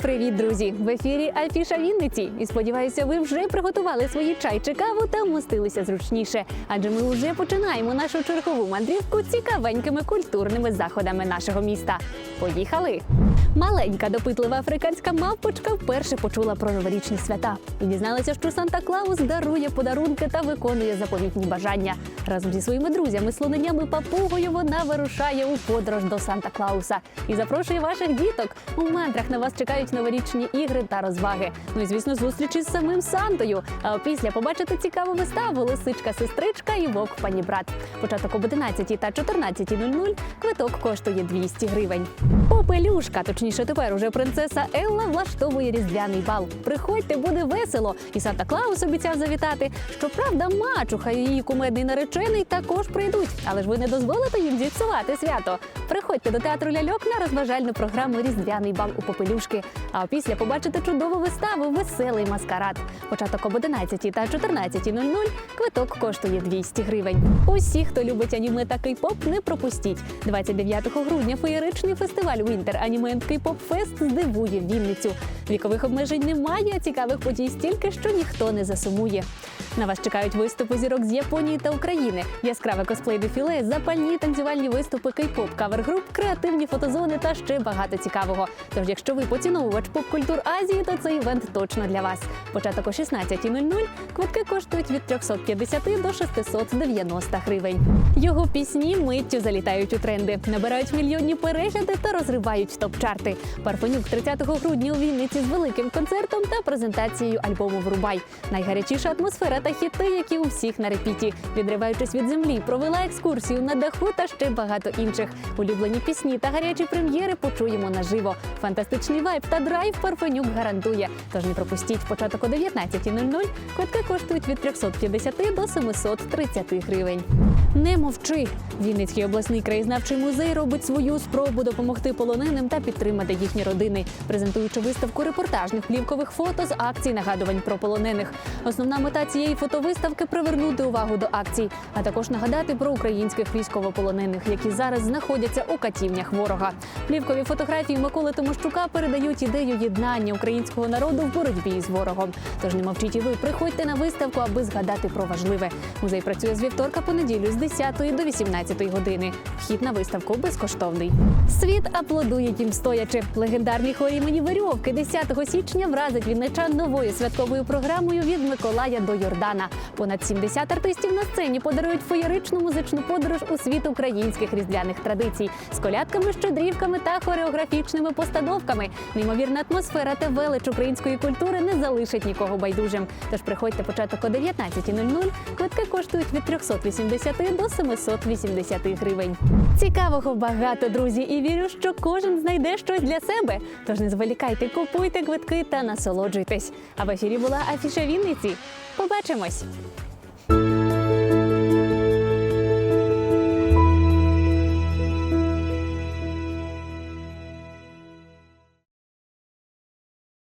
привіт, друзі! В ефірі Афіша Вінниці. І сподіваюся, ви вже приготували свої чай чи каву та вмостилися зручніше. Адже ми вже починаємо нашу чергову мандрівку цікавенькими культурними заходами нашого міста. Поїхали! Маленька допитлива африканська мавпочка вперше почула про новорічні свята і дізналася, що Санта Клаус дарує подарунки та виконує заповітні бажання. Разом зі своїми друзями, слоненнями папугою вона вирушає у подорож до Санта Клауса і запрошує ваших діток. У мандрах на вас чекають новорічні ігри та розваги. Ну і звісно, зустрічі з самим Сантою. А після побачити цікаву виставу Лисичка, сестричка і вовк пані брат. Початок об 11 та 14.00 квиток коштує 200 гривень. Попелюшка, точніше, тепер уже принцеса Елла влаштовує різдвяний бал. Приходьте, буде весело. І Санта Клаус обіцяв завітати. Щоправда, мачуха і її кумедний наречений також прийдуть, але ж ви не дозволите їм зіпсувати свято. Приходьте до театру ляльок на розважальну програму Різдвяний бал у Попелюшки. А після побачите чудову виставу Веселий маскарад. Початок об 11 та 14.00 квиток коштує 200 гривень. Усі, хто любить аніме та кей-поп, не пропустіть. 29 грудня феєричний фестиваль Winter Anime K-Pop Fest здивує Вінницю. Вікових обмежень немає, а цікавих подій стільки, що ніхто не засумує. На вас чекають виступи зірок з Японії та України, яскраве косплей дефіле, запальні танцювальні виступи кей-поп, кавер-груп, креативні фотозони та ще багато цікавого. Тож, якщо ви поціновувач поп-культур Азії, то цей івент точно для вас. Початок о 16.00, квитки коштують від 350 до 690 гривень. Його пісні миттю залітають у тренди, набирають мільйонні перегляди та розривають топ-чарти. Парфенюк 30 грудня у Вінниці з великим концертом та презентацією альбому Врубай. Найгарячіша атмосфера та хіти, які у всіх на репіті. Відриваючись від землі, провела екскурсію на даху та ще багато інших. Улюблені пісні та гарячі прем'єри почуємо наживо. Фантастичний вайб та драйв Парфенюк гарантує. Тож не пропустіть початок о 19.00. Квитки коштують від 350 до 730 гривень. Не мовчи. Вінницький обласний краєзнавчий музей робить свою спробу допомогти полоненим та підтримати їхні родини, презентуючи виставку репортажних плівкових фото з акцій нагадувань про полонених. Основна мета цієї фотовиставки привернути увагу до акцій, а також нагадати про українських військовополонених, які зараз знаходяться у катівнях ворога. Плівкові фотографії Миколи Тимощука передають ідею єднання українського народу в боротьбі з ворогом. Тож не мовчіть і ви приходьте на виставку, аби згадати про важливе. Музей працює з вівторка по неділю з 10 до 18 години. Вхід на виставку безкоштовний. Світ аплодує їм стоячи. Легендарні хорі імені Верьовки 10 січня вразить вінничан новою святковою програмою від Миколая до Йордана. Понад 70 артистів на сцені подарують феєричну музичну подорож у світ українських різдвяних традицій з колядками, щедрівками та хореографічними постановками. Неймовірна атмосфера та велич української культури не залишить нікого байдужим. Тож приходьте початок о 19.00. Квитки коштують від 380 до 780 гривень. Цікавого багато, друзі, і вірю, що кожен знайде щось для себе. Тож не зволікайте, купуйте квитки та насолоджуйтесь. А в ефірі була Афіша Вінниці. Побачимось!